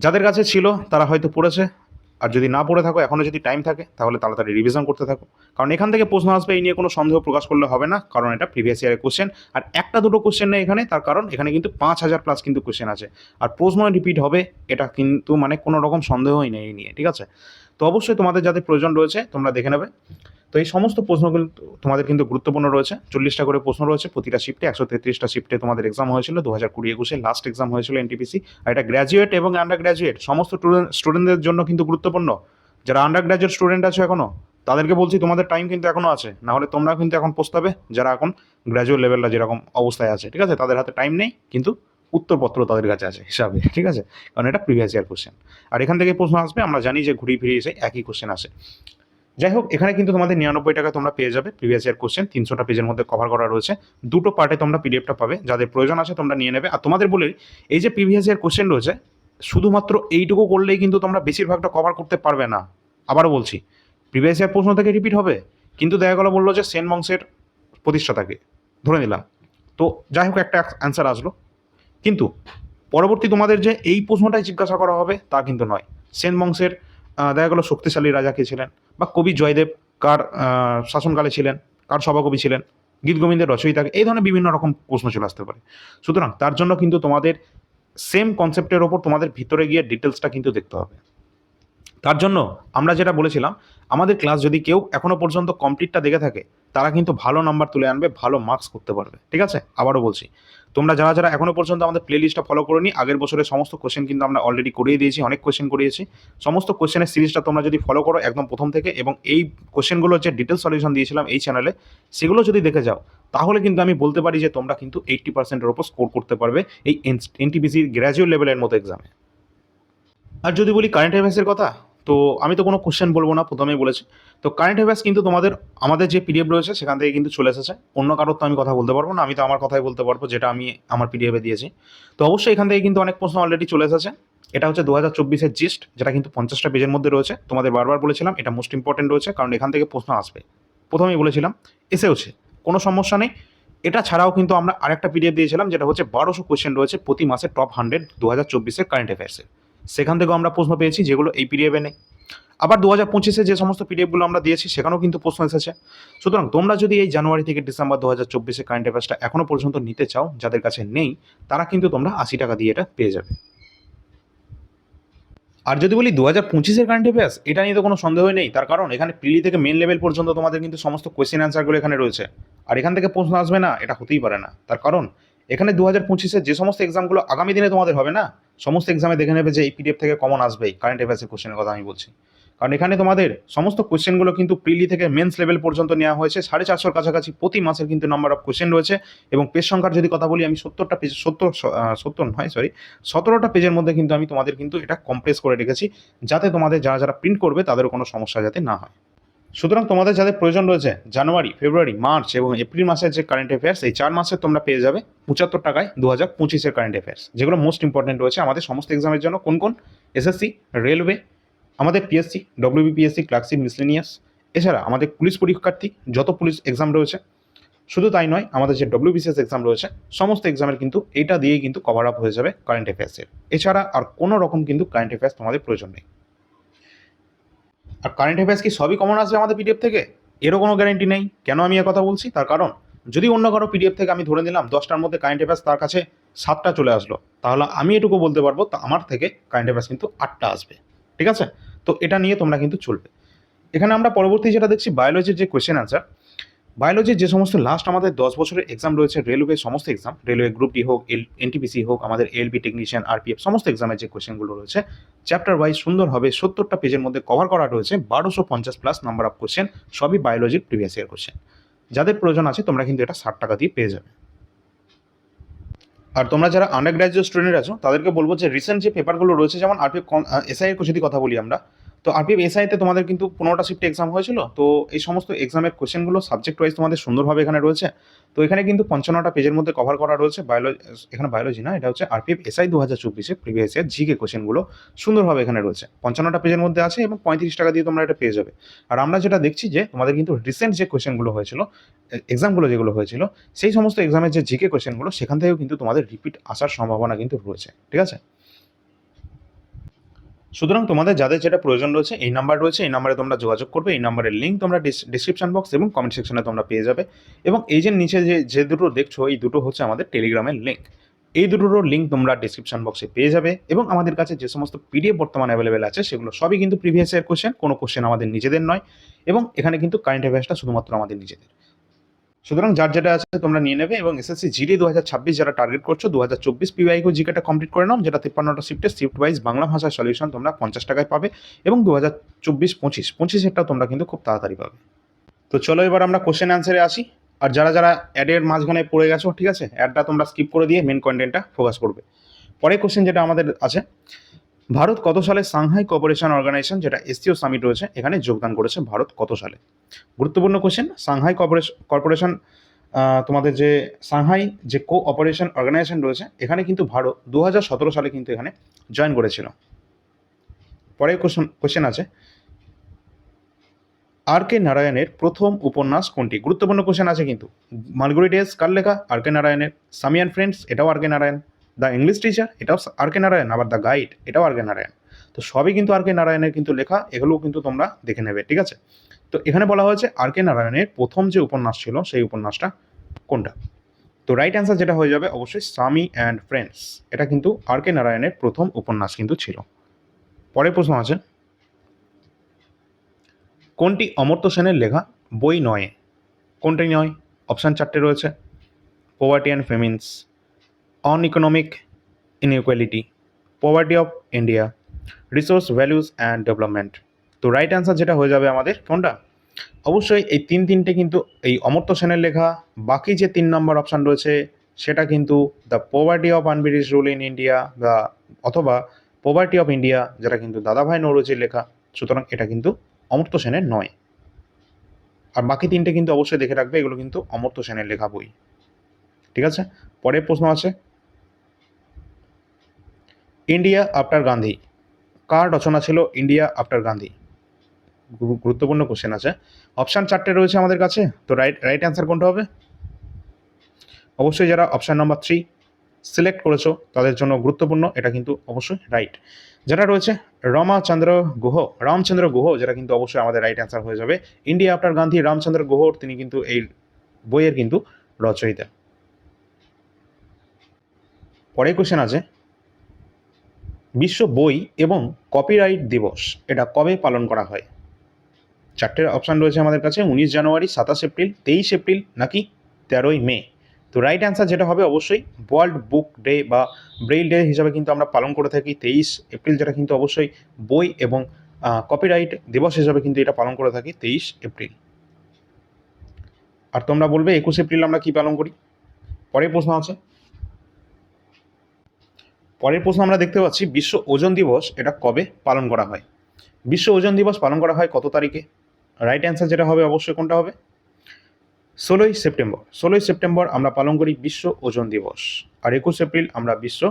যাদের কাছে ছিল, তারা হয়তো পড়েছে। আর যদি না পড়ে থাকো এখনও যদি টাইম থাকে, তাহলে তাড়াতাড়ি রিভিশন করতে থাকো। কারণ এখান থেকে প্রশ্ন আসবে এই নিয়ে কোনো সন্দেহ প্রকাশ করলে হবে না, কারণ এটা প্রিভিয়াস ইয়ারের কোশ্চেন আর একটা দুটো কোশ্চেন নেই এখানে, তার কারণ এখানে কিন্তু পাঁচ হাজার প্লাস কিন্তু কোশ্চেন আছে। আর প্রশ্ন রিপিট হবে, এটা কিন্তু মানে কোনো রকম সন্দেহই নেই নিয়ে, ঠিক আছে? তো অবশ্যই তোমাদের যাদের প্রয়োজন রয়েছে, তোমরা দেখে নেবে। তো এই সমস্ত প্রশ্নগুলো তোমাদের কিন্তু গুরুত্বপূর্ণ রয়েছে। চল্লিশটা করে প্রশ্ন রয়েছে, প্রতিটা শিফটে একশো তেত্রিশটা শিফটে তোমাদের এক্সাম হয়েছিল দু হাজার কুড়ি একুশে লাস্ট এক্সাম হয়েছিল এনটিপিসি আর এটা গ্র্যাজুয়েট এবং আন্ডার গ্র্যাজুয়েট সমস্ত স্টুডেন্টদের জন্য কিন্তু গুরুত্বপূর্ণ। যারা আন্ডার গ্র্যাজুয়েট স্টুডেন্ট আছে এখনও তাদেরকে বলছি তোমাদের টাইম কিন্তু এখনও আছে। না হলে তোমরা কিন্তু এখন পস্তাবে, যারা এখন গ্র্যাজুয়েট লেভেলটা যেরকম অবস্থায় আছে, ঠিক আছে? তাদের হাতে টাইম নেই, কিন্তু উত্তরপত্র তাদের কাছে আছে হিসাবে, ঠিক আছে? কারণ এটা প্রিভিয়াস ইয়ার কোশ্চেন আর এখান থেকে প্রশ্ন আসবে, আমরা জানি যে ঘুরিয়ে ফিরিয়ে এসে একই কোশ্চেন আসে। যাই হোক এখানে কিন্তু তোমাদের নিরানব্বই টাকা তোমরা পেয়ে যাবে প্রিভিয়াস ইয়ার কোশ্চেন তিনশোটা পেজের মধ্যে কভার করা রয়েছে। দুটো পার্টে তোমরা পিডিএফটা পাবে। যাদের প্রয়োজন আছে তোমরা নিয়ে নেবে। আর তোমাদের বলে এই যে প্রিভিয়াস ইয়ার কোশ্চেন রয়েছে, শুধুমাত্র এইটুকু করলেই কিন্তু তোমরা বেশিরভাগটা কভার করতে পারবে না। আবারও বলছি প্রিভিয়াস ইয়ার প্রশ্ন থেকে রিপিট হবে? কিন্তু দেখা গেলো বলল যে সেন বংশের প্রতিষ্ঠাতাকে। ধরে নিলাম। তো যাই হোক একটা অ্যান্সার আসলো। কিন্তু পরবর্তী তোমাদের যে এই প্রশ্নটাই জিজ্ঞাসা করা হবে তা কিন্তু নয়। সেন বংশের দেখা গেলো শক্তিশালী রাজা কে ছিলেন বা কবি জয়দেব কার শাসনকালে ছিলেন, কার সভাকবি ছিলেন, গীত গোবিন্দের রচয়িতা, এই ধরনের বিভিন্ন রকম প্রশ্ন চলে আসতে পারে। সুতরাং তার জন্য কিন্তু তোমাদের সেম কনসেপ্টের ওপর তোমাদের ভিতরে গিয়ে ডিটেলসটা কিন্তু দেখতে হবে। তার জন্য আমরা যেটা বলেছিলাম, আমাদের ক্লাস যদি কেউ এখনও পর্যন্ত কমপ্লিটটা দেখে থাকে, তারা কিন্তু ভালো নাম্বার তুলে আনবে, ভালো মার্কস করতে পারবে। ঠিক আছে? আবারও বলছি তোমরা যারা যারা এখনও পর্যন্ত আমাদের প্লে লিস্টটা ফলো করোনি, আগের বছরের সমস্ত কোশ্চেন কিন্তু আমরা অলরেডি করিয়ে দিয়েছি, অনেক কোশ্চেন করিয়েছি। সমস্ত কোশ্চেনের সিরিজটা তোমরা যদি ফলো করো একদম প্রথম থেকে এবং এই কোশ্চেনগুলোর যে ডিটেল সলিউশন দিয়েছিলাম এই চ্যানেলে সেগুলো যদি দেখে যাও, তাহলে কিন্তু আমি বলতে পারি যে তোমরা কিন্তু এইট্টি পার্সেন্টের ওপর স্কোর করতে পারবে এই এনটিপিসি গ্র্যাজুয়েট লেভেলের মতো এক্সামে আর যদি বলি কারেন্ট অ্যাফেয়ার্সের কথা তো আমি তো কোনো কোশ্চেন বলব না, প্রথমেই বলেছি। তো কারেন্ট অ্যাফেয়ার্স কিন্তু তোমাদের, আমাদের যে পিডিএফ রয়েছে, সেখান থেকে কিন্তু চলে এসেছে। অন্য কারোর তো আমি কথা বলতে পারব না, আমি তো আমার কথাই বলতে পারব, যেটা আমি আমার পিডিএফে দিয়েছি। তো অবশ্যই এখান থেকে কিন্তু অনেক প্রশ্ন অলরেডি চলে এসেছে। এটা হচ্ছে দু হাজার চব্বিশের জিস্ট যেটা কিন্তু পঞ্চাশটা পেজের মধ্যে রয়েছে। তোমাদের বারবার বলেছিলাম, এটা মোস্ট ইম্পর্টেন্ট রয়েছে, কারণ এখান থেকে প্রশ্ন আসবে। প্রথমেই বলেছিলাম, এসেওছে, কোনো সমস্যা নেই। এটা ছাড়াও কিন্তু আমরা আরেকটা পিডিএফ দিয়েছিলাম, যেটা হচ্ছে বারোশো কোয়েশ্চেন রয়েছে প্রতি মাসে টপ হান্ড্রেড দু হাজার চব্বিশের কারেন্ট অ্যাফেয়ার্সের সেখান থেকেও আমরা প্রশ্ন পেয়েছি, যেগুলো এই পিডিএফে নেই। আবার দু হাজার পঁচিশে যে সমস্ত পিডিএফগুলো আমরা দিয়েছি, সেখানেও কিন্তু প্রশ্ন এসেছে। সুতরাং তোমরা যদি এই জানুয়ারি থেকে ডিসেম্বর দু হাজার চব্বিশে কারেন্ট অ্যাফেয়ার্সটা এখনও পর্যন্ত নিতে চাও, যাদের কাছে নেই, তারা কিন্তু তোমরা আশি টাকা দিয়ে এটা পেয়ে যাবে। আর যদি বলি দু হাজার পঁচিশের কারেন্ট অ্যাফেয়ার্স এটা নিয়ে তো কোনো সন্দেহ নেই। তার কারণ এখানে প্রিলি থেকে মেন লেভেল পর্যন্ত তোমাদের কিন্তু সমস্ত কোয়েশ্চেন অ্যান্সারগুলো এখানে রয়েছে। আর এখান থেকে প্রশ্ন আসবে না, এটা হতেই পারে না। তার কারণ এখানে দু হাজার পঁচিশের যে সমস্ত এক্সামগুলো আগামী দিনে তোমাদের হবে না সমস্ত এক্সামে দেখে নেবে যে এই পিডিএফ থেকে কমন আসবেই কারেন্ট অ্যাফেয়ার্সের কোশ্চেনের কথা আমি বলছি। কারণ এখানে তোমাদের সমস্ত কোশ্চেনগুলো কিন্তু প্রিলি থেকে মেন্স লেভেল পর্যন্ত নেওয়া হয়েছে, সাড়ে চারশোর কাছাকাছি প্রতি মাসের কিন্তু নাম্বার অফ কোশ্চেন রয়েছে এবং পেজ সংখ্যার যদি কথা বলি, আমি সত্তরটা পেজ সত্তর সত্তর নয় সরি সতেরোটা পেজের মধ্যে কিন্তু আমি তোমাদের কিন্তু এটা কম্প্রেস করে রেখেছি, যাতে তোমাদের যারা যারা প্রিন্ট করবে তাদের কোনো সমস্যা যাতে না হয়। সুতরাং তোমাদের যাদের প্রয়োজন রয়েছে, জানুয়ারি, ফেব্রুয়ারি, মার্চ এবং এপ্রিল মাসের যে কারেন্ট অ্যাফেয়ার্স এই চার মাসে তোমরা পেয়ে যাবে পঁচাত্তর টাকায় দু হাজার পঁচিশের কারেন্ট অ্যাফেয়ার্স যেগুলো মোস্ট ইম্পর্টেন্ট রয়েছে, আমাদের সমস্ত এক্সামের জন্য কোন কোন? এসএসসি রেলওয়ে আমাদের P S C W B P S C clerkship miscellaneous এছাড়া আমাদের পুলিশ পরীক্ষার্থী যত পুলিশ এক্সাম রয়েছে, শুধু তাই নয়, আমাদের যে ডব্লিউবিসিএস এক্সাম রয়েছে, সমস্ত এক্সামের কিন্তু, এটা দিয়েই কিন্তু কভার আপ হয়ে যাবে কারেন্ট অ্যাফেয়ার্সের এছাড়া আর কোনো রকম কিন্তু কারেন্ট অ্যাফেয়ার্স তোমাদের প্রয়োজন নেই। আর কারেন্ট অ্যাফেয়ার্স কি সবই কমন আসবে আমাদের পিডিএফ থেকে? এরও কোনো গ্যারেন্টি নেই। কেন আমি এ কথা বলছি? তার কারণ, যদি অন্য কারও পিডিএফ থেকে আমি ধরে নিলাম দশটার মধ্যে কারেন্ট অ্যাফেয়ার্স তার কাছে সাতটা চলে আসলো, তাহলে আমি এটুকু বলতে পারব তা আমার থেকে কারেন্ট অ্যাফেয়ার্স কিন্তু আটটা আসবে। ঠিক আছে? তো এটা নিয়ে তোমরা কিন্তু চলবে। এখানে আমরা পরবর্তী যেটা দেখছি বায়োলজির যে কোয়েশ্চেন আনসার বায়োলজির যে সমস্ত লাস্ট আমাদের দশ বছরের এক্সাম রয়েছে রেলওয়ে সমস্ত এক্সাম রেলওয়ে গ্রুপ ডি হোক এল এনটিপিসি হোক, আমাদের এলবি টেকনিশিয়ান আরপিএফ সমস্ত এক্সামের যে কোয়েশ্চেনগুলো রয়েছে চ্যাপ্টার ওয়াইজ সুন্দরভাবে সত্তরটা পেজের মধ্যে কভার করা রয়েছে, বারোশো পঞ্চাশ প্লাস নাম্বার অফ কোয়েশ্চেন সবই বায়োলজির প্রিভিয়াস ইয়ার কোয়েশ্চেন যাদের প্রয়োজন আছে, তোমরা কিন্তু এটা ষাট টাকা দিয়ে পেয়ে যাবে। আর তোমরা যারা আন্ডার গ্র্যাজুয়েট স্টুডেন্ট আছো, তাদেরকে বলব যে রিসেন্ট যে পেপারগুলো রয়েছে, যেমন আরপিএফ এসআই এর যদি কথা বলি আমরা তো আরপিএফ এসআইতে তোমাদের কিন্তু পনেরোটা শিফটে এক্সাম হয়েছিল, তো এই সমস্ত এক্সামের কোশ্চেনগুলো সাবজেক্ট ওয়াইজ তোমাদের সুন্দরভাবে এখানে রয়েছে। তো এখানে কিন্তু পঞ্চান্নটা পেজের মধ্যে কভার করা রয়েছে বায়োলজি এখানে বায়োলজি না, এটা হচ্ছে আরপিএফ এসআই দু হাজার চব্বিশে প্রিভিয়াস ইয়ার জিকে কোশ্চেনগুলো সুন্দরভাবে এখানে রয়েছে। পঞ্চান্নটা পেজের মধ্যে আছে এবং পঁয়ত্রিশ টাকা দিয়ে তোমরা এটা পেয়ে যাবে। আর আমরা যেটা দেখছি যে তোমাদের কিন্তু রিসেন্ট যে কোশ্চেনগুলো হয়েছিল এক্সামগুলো যেগুলো হয়েছিল, সেই সমস্ত এক্সামের যে জিকে কোশ্চেনগুলো সেখান থেকেও কিন্তু তোমাদের রিপিট আসার সম্ভাবনা কিন্তু রয়েছে। ঠিক আছে? সুতরাং তোমাদের যাদের যেটা প্রয়োজন রয়েছে, এই নাম্বার রয়েছে, এই নাম্বারে তোমরা যোগাযোগ করবে, এই নাম্বারের লিঙ্ক তোমরা ডিসক্রিপশন বক্স এবং কমেন্ট সেকশনে তোমরা পেয়ে যাবে। এবং এই যে নিচে যে যে দুটো দেখছ, এই দুটো হচ্ছে আমাদের টেলিগ্রামের লিঙ্ক এই দুটোরও লিঙ্ক তোমরা ডিসক্রিপশন বক্সে পেয়ে যাবে এবং আমাদের কাছে যে সমস্ত পিডিএফ বর্তমানে অ্যাভেলেবেল আছে, সেগুলো সবই কিন্তু প্রিভিয়াস ইয়ার কোশ্চেন কোনো কোশ্চেন আমাদের নিজেদের নয়। এবং এখানে কিন্তু কারেন্ট অ্যাফেয়ার্সটা শুধুমাত্র আমাদের নিজেদের। সুতরাং যার যেটা আছে তোমরা নিয়ে নেবে এবং এসএসসি জিডি দু হাজার ছাব্বিশ যারা টার্গেট করছ দু হাজার চব্বিশ পিওয়াইকো জিকেটা কমপ্লিট করে নাও, যেটা তিপ্পান্নটা শিফটে শিফট ওয়াইজ বাংলা ভাষার সলিউশন তোমরা পঞ্চাশ টাকায় পাবে এবং দু হাজার চব্বিশ পঁচিশ পঁচিশেরটা তোমরা কিন্তু খুব তাড়াতাড়ি পাবে। তো চলো এবার আমরা কোশ্চেন অ্যান্সারে আসি। আর যারা যারা অ্যাডের মাঝখানে পড়ে গেছো, ঠিক আছে? অ্যাডটা তোমরা স্কিপ করে দিয়ে মেন কন্টেন্টটা ফোকাস করবে। পরের কোশ্চেন যেটা আমাদের আছে ভারত কত সালে সাংহাই কোঅপারেশন অর্গানাইজেশন যেটা এসসিও সামিট রয়েছে, এখানে যোগদান করেছে ভারত কত সালে? গুরুত্বপূর্ণ কোশ্চেন সাংহাই কর্পোরেশন কর্পোরেশন তোমাদের যে সাংহাই যে কো অপারেশন অর্গানাইজেশন রয়েছে, এখানে কিন্তু ভারত দু হাজার সতেরো সালে কিন্তু এখানে জয়েন করেছিল। পরে কোশ্চেন কোশ্চেন আছে। আর কে নারায়ণের প্রথম উপন্যাস কোনটি? গুরুত্বপূর্ণ কোশ্চেন আছে কিন্তু। মালগুড়ি ডেস, কার লেখা? আর কে নারায়ণের। সামিয়ান ফ্রেন্ডস, এটাও R K Narayan. The English teacher এটাও আর কে নারায়ণ আবার দ্য গাইড এটাও আর কে নারায়ণ তো সবই কিন্তু আর কে নারায়ণের কিন্তু লেখা, এগুলোও কিন্তু তোমরা দেখে নেবে, ঠিক আছে? তো এখানে বলা হয়েছে আর কে নারায়ণের প্রথম যে উপন্যাস ছিল, সেই উপন্যাসটা কোনটা? তো রাইট অ্যান্সার যেটা হয়ে যাবে অবশ্যই সামি অ্যান্ড ফ্রেন্ডস এটা কিন্তু আর কে নারায়ণের প্রথম উপন্যাস কিন্তু ছিল। পরের প্রশ্ন আছে, কোনটি অমর্ত্য সেনের লেখা? বই নয়। কোনটি নয়? অপশান চারটে রয়েছে। Poverty and famines on economic inequality poverty of India resource values and development তো রাইট অ্যান্সার যেটা হয়ে যাবে আমাদের কোনটা? অবশ্যই এই তিন তিনটে কিন্তু এই অমর্ত্য সেনের লেখা, বাকি যে তিন নম্বর অপশান রয়েছে, সেটা কিন্তু the poverty of un-British rule in India বা অথবা পোভার্টি অফ ইন্ডিয়া যেটা কিন্তু দাদাভাই নৌরজির লেখা, সুতরাং এটা কিন্তু অমর্ত্য সেনের নয়। আর বাকি তিনটে কিন্তু অবশ্যই দেখে রাখবে, এগুলো কিন্তু অমর্ত্য সেনের লেখা বই। ঠিক আছে? পরের প্রশ্ন আছে ইন্ডিয়া আফটার গান্ধী। কার রচনা ছিল ইন্ডিয়া আফটার গান্ধী? গুরুত্বপূর্ণ কোশ্চেন আছে। অপশান চারটে রয়েছে আমাদের কাছে, তো রাইট রাইট অ্যান্সার কোনটা হবে? অবশ্যই যারা অপশান নাম্বার থ্রি সিলেক্ট করেছ, তাদের জন্য গুরুত্বপূর্ণ, এটা কিন্তু অবশ্যই রাইট যেটা রয়েছে, রমাচন্দ্র গুহ, রামচন্দ্র গুহ, যেটা কিন্তু অবশ্যই আমাদের রাইট অ্যান্সার হয়ে যাবে। ইন্ডিয়া আফটার গান্ধী, রামচন্দ্র গুহর তিনি কিন্তু এই বইয়ের কিন্তু রচয়িতা। পরের কোশ্চেন আছে বিশ্ব বই এবং কপিরাইট দিবস, এটা কবে পালন করা হয়? চারটের অপশান রয়েছে আমাদের কাছে, উনিশ জানুয়ারি, সাতাশ এপ্রিল, তেইশ এপ্রিল নাকি তেরোই মে। তো রাইট অ্যান্সার যেটা হবে অবশ্যই ওয়ার্ল্ড বুক ডে বা ব্রেইল ডে হিসাবে কিন্তু আমরা পালন করে থাকি, তেইশ এপ্রিল যেটা কিন্তু অবশ্যই বই এবং কপিরাইট দিবস হিসাবে কিন্তু এটা পালন করে থাকি, তেইশ এপ্রিল। আর তোমরা বলবে একুশ এপ্রিল আমরা কি পালন করি? পরের প্রশ্ন আছে। পরের প্রশ্ন আমরা দেখতে পাচ্ছি, বিশ্ব ওজন দিবস এটা কবে পালন করা হয়? বিশ্ব ওজন দিবস পালন করা হয় কত তারিখে? রাইট অ্যান্সার যেটা হবে অবশ্যই কোনটা হবে? ষোলোই সেপ্টেম্বর। ষোলোই সেপ্টেম্বর আমরা পালন করি বিশ্ব ওজন দিবস। আর একুশ এপ্রিল আমরা বিশ্ব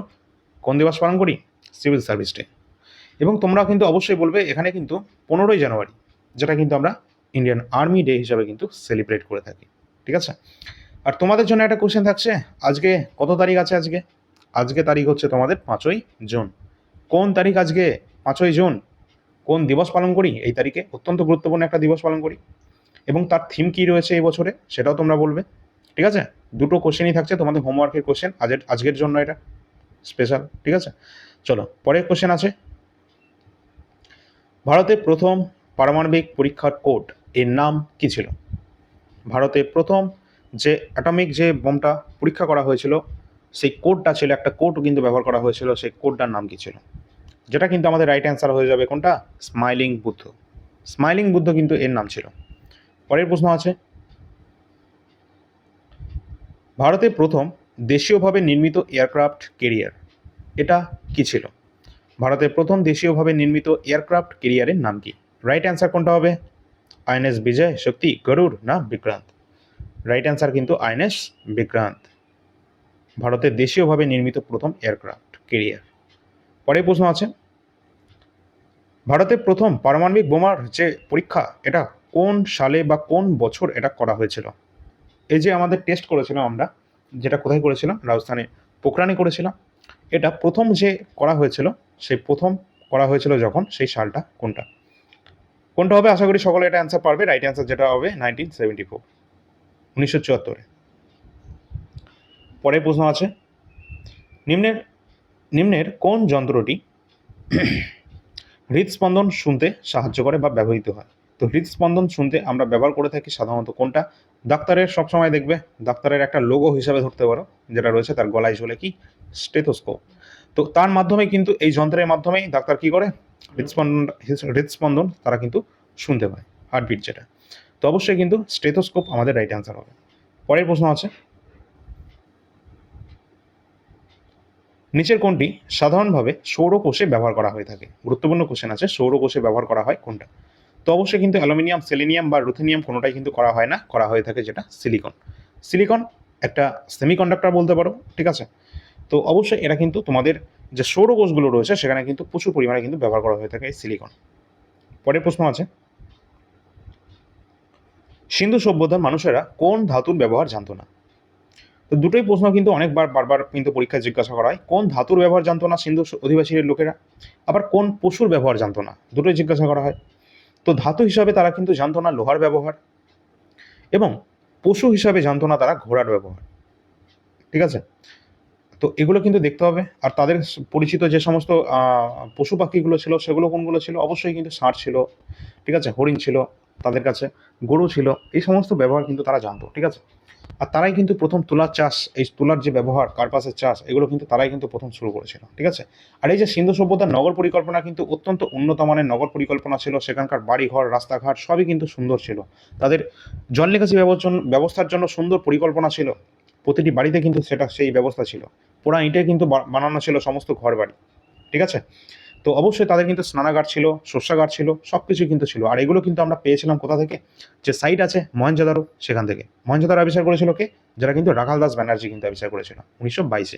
কোন দিবস পালন করি? Civil service day. এবং তোমরা কিন্তু অবশ্যই বলবে, এখানে কিন্তু পনেরোই জানুয়ারি, যেটা কিন্তু আমরা ইন্ডিয়ান আর্মি ডে হিসাবে কিন্তু সেলিব্রেট করে থাকি। ঠিক আছে? আর তোমাদের জন্য একটা কোশ্চেন থাকছে, আজকে কত তারিখ আছে আজকে? আজকে তারিখ হচ্ছে তোমাদের পাঁচই জুন। কোন তারিখ আজকে? পাঁচই জুন। কোন দিবস পালন করি? এই তারিখে অত্যন্ত গুরুত্বপূর্ণ একটা দিবস পালন করি। এবং তার থিম কী রয়েছে এই বছরে? সেটাও তোমরা বলবে। ঠিক আছে? দুটো কোশ্চেনই থাকছে, তোমাদের হোমওয়ার্কের কোশ্চেন আজের, আজকের জন্য এটা স্পেশাল ঠিক আছে? চলো, পরের কোশ্চেন আছে। ভারতের প্রথম পারমাণবিক পরীক্ষার কোড এর নাম কি ছিল? ভারতে প্রথম যে অ্যাটমিক যে বোমটা পরীক্ষা করা হয়েছিল সেই কোডটা ছিল, একটা কোড কিন্তু ব্যবহার করা হয়েছিল, সেই কোডটার নাম কি ছিল? যেটা কিন্তু আমাদের রাইট অ্যান্সার হয়ে যাবে কোনটা? স্মাইলিং বুদ্ধ। স্মাইলিং বুদ্ধ কিন্তু এর নাম ছিল। পরের প্রশ্ন আছে। ভারতে প্রথম দেশীয়ভাবে নির্মিত এয়ারক্রাফট কেরিয়ার এটা কি ছিল? ভারতের প্রথম দেশীয়ভাবে নির্মিত এয়ারক্রাফট কেরিয়ারের নাম কি? রাইট অ্যান্সার কোনটা হবে? আইএনএস বিজয়, শক্তি গরুর না বিক্রান্ত? রাইট অ্যান্সার কিন্তু আইএনএস বিক্রান্ত। ভারতের দেশীয়ভাবে নির্মিত প্রথম এয়ারক্রাফট কেরিয়ার। পরের প্রশ্ন আছে, ভারতের প্রথম পারমাণবিক বোমার যে পরীক্ষা, এটা কোন সালে বা কোন বছর এটা করা হয়েছিল? এই যে আমাদের টেস্ট করেছিলাম আমরা, যেটা কোথায় করেছিলাম? রাজস্থানে পোখরানে করেছিলাম। এটা প্রথম যে করা হয়েছিল, সেই প্রথম করা হয়েছিল যখন, সেই সালটা কোনটা? কোনটা হবে? আশা করি সকলে এটা অ্যান্সার পারবে। রাইট অ্যান্সার যেটা হবে নাইনটিন সেভেন্টি ফোর উনিশশো চুয়াত্তরে। পরের প্রশ্ন আছে। নিম্নের নিম্নের কোন যন্ত্রটি হৃদস্পন্দন শুনতে সাহায্য করে বা ব্যবহৃত হয়? তো হৃদস্পন্দন শুনতে আমরা ব্যবহার করে থাকি সাধারণত কোনটা? ডাক্তারের সবসময় দেখবে, ডাক্তারের একটা লোগো হিসাবে ধরতে পারো, যেটা রয়েছে তার গলায় ঝোলে কি? স্টেথোস্কোপ তো তার মাধ্যমে কিন্তু এই যন্ত্রের মাধ্যমেই ডাক্তার কি করে? হৃদস্পন্দন হৃদস্পন্দন তারা কিন্তু শুনতে পায় হার্টবিট যেটা। তো অবশ্যই কিন্তু স্টেথোস্কোপ আমাদের রাইট অ্যান্সার হবে। পরের প্রশ্ন আছে নিচের কোনটি সাধারণভাবে সৌরকোষে ব্যবহার করা হয়ে থাকে। গুরুত্বপূর্ণ কোশ্চেন আছে, সৌরকোষে ব্যবহার করা হয় কোনটা? তো অবশ্যই কিন্তু অ্যালুমিনিয়াম, সেলেনিয়াম বা রুথেনিয়াম কোনোটাই কিন্তু করা হয় না, করা হয়ে থাকে যেটা সিলিকন সিলিকন একটা সেমিকন্ডাক্টর বলতে পারো, ঠিক আছে? তো অবশ্যই এটা কিন্তু তোমাদের যে সৌরকোষগুলো রয়েছে, সেখানে কিন্তু প্রচুর পরিমাণে কিন্তু ব্যবহার করা হয়ে থাকে এই সিলিকন পরের প্রশ্ন আছে, সিন্ধু সভ্যতার মানুষেরা কোন ধাতুর ব্যবহার জানতো না? তো দুটোই প্রশ্ন কিন্তু অনেকবার, বারবার কিন্তু পরীক্ষায় জিজ্ঞাসা করা হয়। কোন ধাতুর ব্যবহার জানতো না সিন্ধু অধিবাসীর লোকেরা? আবার কোন পশুর ব্যবহার জানতো না? দুটোই জিজ্ঞাসা করা হয়। তো ধাতু হিসাবে তারা কিন্তু জানতো না লোহার ব্যবহার এবং পশু হিসাবে জানতো না তারা ঘোড়ার ব্যবহার। ঠিক আছে? তো এগুলো কিন্তু দেখতে হবে। আর তাদের পরিচিত যে সমস্ত পশু পাখিগুলো ছিল, সেগুলো কোনগুলো ছিল? অবশ্যই কিন্তু ষাঁড় ছিল। ঠিক আছে? হরিণ ছিল তাদের কাছে। গরু ছিল। এই সমস্ত ব্যবহার কিন্তু তারা জানতো। ঠিক আছে? আর তারাই কিন্তু প্রথম তুলার চাষ, এই তুলার যে ব্যবহার, কার্পাসের চাষ, এগুলো কিন্তু তারাই কিন্তু প্রথম শুরু করেছিল, ঠিক আছে? আর এই যে সিন্ধু সভ্যতার নগর পরিকল্পনা কিন্তু অত্যন্ত উন্নত মানের নগর পরিকল্পনা ছিল, সেখানকার বাড়িঘর, রাস্তাঘাট সবই কিন্তু সুন্দর ছিল। তাদের জল নিকাশি ব্যবস্থা- ব্যবস্থার জন্য সুন্দর পরিকল্পনা ছিল, প্রতিটি বাড়িতে কিন্তু সেটা, সেই ব্যবস্থা ছিল। পোড়া ইঁটে কিন্তু বানানো ছিল সমস্ত ঘর বাড়ি ঠিক আছে? তো অবশ্যই তাদের কিন্তু স্নানাগার ছিল, শস্যাগার ছিল সব কিছুই কিন্তু ছিল। আর এগুলো কিন্তু আমরা পেয়েছিলাম কোথা থেকে? যে সাইট আছে মহেঞ্জোদারো, সেখান থেকে। মহেঞ্জোদারো আবিষ্কার করেছিল কে? যারা কিন্তু রাখাল দাস ব্যানার্জি কিন্তু আবিষ্কার করেছিল, উনিশশো বাইশে।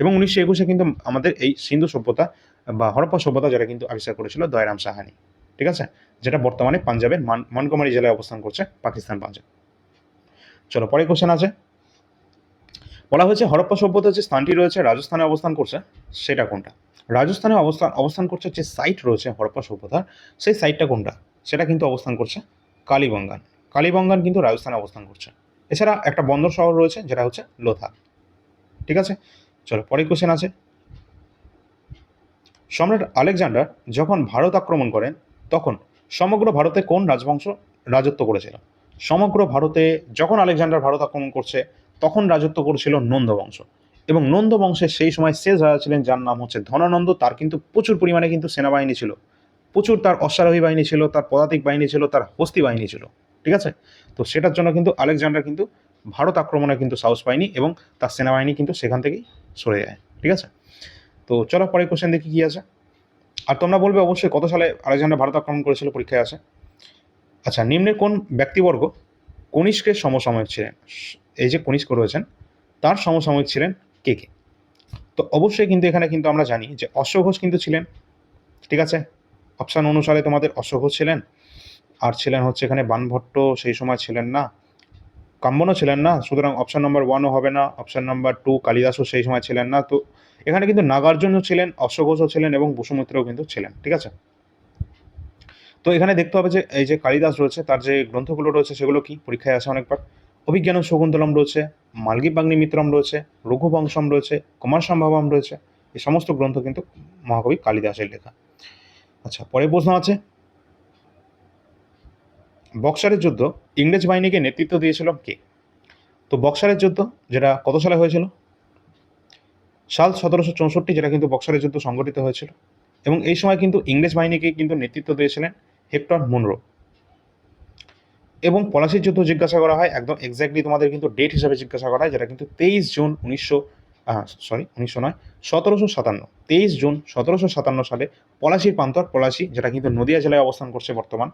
এবং উনিশশো একুশে কিন্তু আমাদের এই সিন্ধু সভ্যতা বা হরপ্পা সভ্যতা যারা কিন্তু আবিষ্কার করেছিল দয়রাম সাহানি, ঠিক আছে? যেটা বর্তমানে পাঞ্জাবের মান, মনকুমারি জেলায় অবস্থান করছে, পাকিস্তান পাঞ্জাব। চলো পরে কোশ্চেন আছে। বলা হয়েছে হরপ্পা সভ্যতার যে স্থানটি রয়েছে, রাজস্থানে অবস্থান করছে, সেটা কোনটা? রাজস্থানে অবস্থান অবস্থান করছে যে সাইট রয়েছে হরপ্পা সভ্যতার, সেই সাইটটা কোনটা? সেটা কিন্তু অবস্থান করছে কালীবঙ্গান। কালীবঙ্গান কিন্তু রাজস্থানে অবস্থান করছে। এছাড়া একটা বন্দর শহর রয়েছে যেটা হচ্ছে লোথা। ঠিক আছে? চলো, পরের কোশ্চেন আছে। সম্রাট আলেকজান্ডার যখন ভারত আক্রমণ করেন, তখন সমগ্র ভারতে কোন রাজবংশ রাজত্ব করেছিল? সমগ্র ভারতে যখন আলেকজান্ডার ভারত আক্রমণ করছে, তখন রাজত্ব করেছিল নন্দ বংশ। এবং নন্দ বংশের সেই সময় শেষ রাজা ছিলেন, যার নাম হচ্ছে ধনানন্দ। তার কিন্তু প্রচুর পরিমাণে কিন্তু সেনাবাহিনী ছিল। প্রচুর তার অশ্বারোহী বাহিনী ছিল, তার পদাতিক বাহিনী ছিল, তার হস্তি বাহিনী ছিল। ঠিক আছে? তো সেটার জন্য কিন্তু আলেকজান্ডার কিন্তু ভারত আক্রমণে কিন্তু সাহস পায়নি এবং তার সেনাবাহিনী কিন্তু সেখান থেকেই সরে যায়। ঠিক আছে? তো চলো পরের কোশ্চেন দেখি কী আছে। আর তোমরা বলবে অবশ্যই কত সালে আলেকজান্ডার ভারত আক্রমণ করেছিল পরীক্ষায় আছে আচ্ছা নিম্নের কোন ব্যক্তিবর্গ কনিষ্কের সমসাময়িক ছিলেন? এই যে কনিষ্ক রয়েছেন, তার সমসাময়িক ছিলেন কে কে? তো অবশ্যই কিন্তু এখানে কিন্তু আমরা জানি যে অশ্বঘোষ কিন্তু ছিলেন, ঠিক আছে? অপশান অনুসারে তোমাদের অশ্বঘোষ ছিলেন, আর ছিলেন হচ্ছে এখানে বানভট্ট, সেই সময় ছিলেন না। কাম্বনও ছিলেন না, সুতরাং অপশান নম্বর ওয়ানও হবে না অপশান নাম্বার টু কালিদাসও সেই সময় ছিলেন না। তো এখানে কিন্তু নাগার্জুনও ছিলেন অশ্বঘোষও ছিলেন এবং বসুমিত্রও কিন্তু ছিলেন, ঠিক আছে? তো এখানে দেখতে হবে যে এই যে কালিদাস রয়েছে, তার যে গ্রন্থগুলো রয়েছে সেগুলো কি? পরীক্ষায় আসে অনেকবার। অভিজ্ঞান শকুন্তলম রয়েছে মালগী বাগ্নি মিত্রম রয়েছে, রঘুবংশম রয়েছে কুমার সম্ভবম রয়েছে, এই সমস্ত গ্রন্থ কিন্তু মহাকবি কালিদাসের লেখা। আচ্ছা পরে প্রশ্ন আছে। বক্সারের যুদ্ধ ইংরেজ বাহিনীকে নেতৃত্ব দিয়েছিল কে? তো বক্সারের যুদ্ধ যেটা কত সালে হয়েছিল? সাল সতেরোশো চৌষট্টি যেটা কিন্তু বক্সারের যুদ্ধ সংগঠিত হয়েছিল। এবং এই সময় কিন্তু ইংরেজ বাহিনীকে কিন্তু নেতৃত্ব দিয়েছিলেন হেক্টর মুনরো। এবং পলাশির যুদ্ধ জিজ্ঞাসা করা হয়, একদম এক্স্যাক্টলি তোমাদের কিন্তু ডেট হিসাবে জিজ্ঞাসা করা হয়, যেটা কিন্তু তেইশ জুন উনিশশো সরি উনিশশো নয়, সতেরোশো সাতান্ন। তেইশ জুন সতেরোশো সাতান্ন সালে পলাশির প্রান্তর, পলাশি, যেটা কিন্তু নদিয়া জেলায় অবস্থান করছে বর্তমান।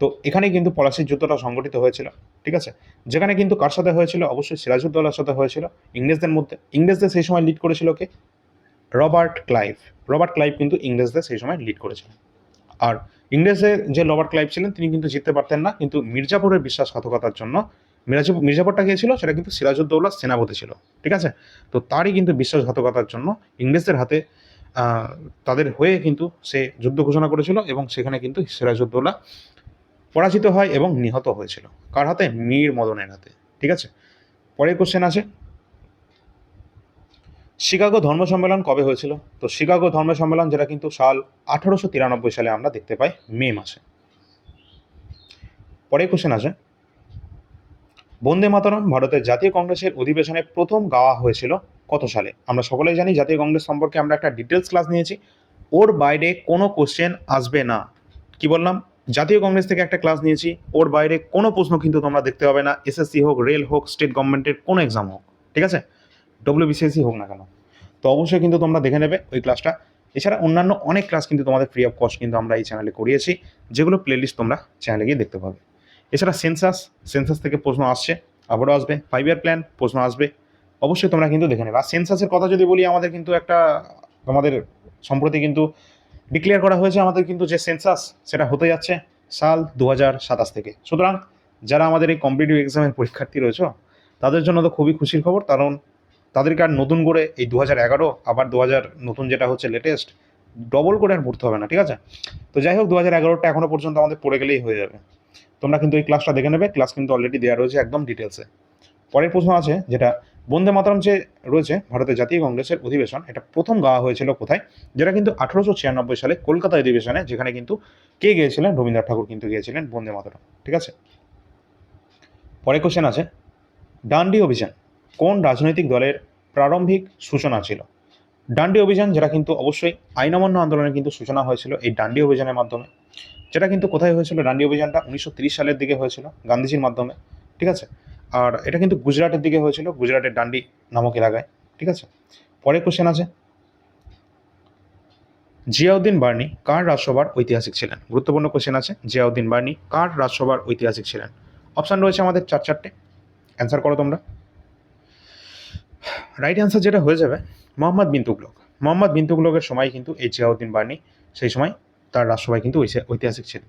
তো এখানে কিন্তু পলাশির যুদ্ধটা সংগঠিত হয়েছিল, ঠিক আছে? যেখানে কিন্তু কার সাথে হয়েছিল? অবশ্যই সিরাজউদ্দৌলার সাথে হয়েছিল, ইংরেজদের মধ্যে। ইংরেজদের সেই সময় লিড করেছিল কে? Robert Clive. রবার্ট ক্লাইভ কিন্তু ইংরেজদের সেই সময় লিড করেছিলেন আর ইংরেজের যে রবার্ট ক্লাইভ ছিলেন, তিনি কিন্তু জিততে পারতেন না। কিন্তু মির্জাপুরের বিশ্বাসঘাতকতার জন্য মির্জাপুর, মির্জাপুরটা গিয়েছিল, সেটা কিন্তু সিরাজউদ্দৌলার সেনাপতি ছিল। ঠিক আছে? তো তারই কিন্তু বিশ্বাসঘাতকতার জন্য ইংরেজদের হাতে তাদের হয়ে কিন্তু সে যুদ্ধ ঘোষণা করেছিল এবং সেখানে কিন্তু সিরাজউদ্দৌলা পরাজিত হয় এবং নিহত হয়েছিল। কার হাতে? মীর মদনের হাতে। ঠিক আছে? পরের কোশ্চেন আছে শিকাগো ধর্ম সম্মেলন কবে হয়েছিল? তো শিকাগো ধর্ম সম্মেলন, যেটা কিন্তু সাল আঠারোশো তিরানব্বই সালে আমরা দেখতে পাই মে মাসে। পরে কোশ্চেন আছে বন্দে মাতরম, ভারতের জাতীয় কংগ্রেসের অধিবেশনে প্রথম গাওয়া হয়েছিল কত সালে? আমরা সকলেই জানি জাতীয় কংগ্রেস সম্পর্কে আমরা একটা ডিটেলস ক্লাস নিয়েছি। ওর বাইরে কোনো কোশ্চেন আসবে না। কি বললাম? জাতীয় কংগ্রেস থেকে একটা ক্লাস নিয়েছি। ওর বাইরে কোনো প্রশ্ন কিন্তু তোমরা দেখতে পাবে না। এসএসসি হোক রেল হোক স্টেট গভর্নমেন্টের কোনো এক্সাম হোক। ঠিক আছে? ডব্লিউবিসিএসসি হোক না কেন। তো অবশ্যই কিন্তু তোমরা দেখে নেবে ওই ক্লাসটা এছাড়া অন্যান্য অনেক ক্লাস কিন্তু তোমাদের ফ্রি অফ কস্ট কিন্তু আমরা এই চ্যানেলে করিয়েছি, যেগুলো প্লেলিস্ট তোমরা চ্যানেলে গিয়ে দেখতে পাবে। এছাড়া সেন্সাস সেন্সাস থেকে প্রশ্ন আসছে, আবারও আসবে ফাইভ ইয়ার প্ল্যান প্রশ্ন আসবে, অবশ্যই তোমরা কিন্তু দেখে নেবে। আর সেন্সাসের কথা যদি বলি, আমাদের কিন্তু একটা আমাদের সম্প্রতি কিন্তু ডিক্লেয়ার করা হয়েছে আমাদের কিন্তু যে সেন্সাস সেটা হতে যাচ্ছে সাল দু সাতাশ থেকে। সুতরাং যারা আমাদের এই কম্পিটিটিভ এক্সামের পরীক্ষার্থী রয়েছে, তাদের জন্য তো খুবই খুশির খবর, কারণ তাদেরকে আর নতুন করে এই দু এগারো, আবার দু হাজার নতুন যেটা হচ্ছে লেটেস্ট ডবল করে আর পড়তে হবে না, ঠিক আছে? তো যাই হোক দু হাজার এগারোটা এখনও পর্যন্ত আমাদের পড়ে গেলেই হয়ে যাবে। তোমরা কিন্তু এই ক্লাসটা দেখে নেবে ক্লাস কিন্তু অলরেডি দেওয়া রয়েছে একদম ডিটেলসে পরের প্রশ্ন আছে, যেটা বন্দে মাতরম যে রয়েছে, ভারতের জাতীয় কংগ্রেসের অধিবেশন, এটা প্রথম গাওয়া হয়েছিল কোথায়? যেটা কিন্তু আঠারোশো ছিয়ানব্বই সালে কলকাতা অধিবেশনে, যেখানে কিন্তু কে গিয়েছিলেন? রবীন্দ্রনাথ ঠাকুর কিন্তু গিয়েছিলেন বন্দে মাতরম, ঠিক আছে? পরের কোশ্চেন আছে, ডান্ডি অভিযান। কোন রাজনৈতিক দলের প্রারম্ভিক সূচনা ছিল? ডান্ডি অভিযান, যেটা কিন্তু অবশ্যই আইন অমান্য আন্দোলনের কিন্তু সূচনা হয়েছিল এই ডান্ডি অভিযানের মাধ্যমে। যেটা কিন্তু কোথায় হয়েছিল? ডান্ডি অভিযানটা উনিশশো সালের দিকে হয়েছিল, গান্ধীজির মাধ্যমে, ঠিক আছে? আর এটা কিন্তু গুজরাটের দিকে হয়েছিল, গুজরাটের ডান্ডি নামক এলাকায়, ঠিক আছে? পরে কোশ্চেন আছে। জিয়াউদ্দিন বার্নি কার রাজসভার ঐতিহাসিক ছিলেন? গুরুত্বপূর্ণ কোশ্চেন আছে। জিয়াউদ্দিন বার্নি কার রাজসভার ঐতিহাসিক ছিলেন? অপশান রয়েছে আমাদের চার চারটে। অ্যান্সার করো তোমরা। রাইট অ্যান্সার যেটা হয়ে যাবে, মোহাম্মদ বিন তুগলক। মোহাম্মদ বিন তুগলকের সময় কিন্তু এই জিয়াউদ্দিন বার্নি, সেই সময় তার রাজসভায় কিন্তু ঐতিহাসিক ছিল।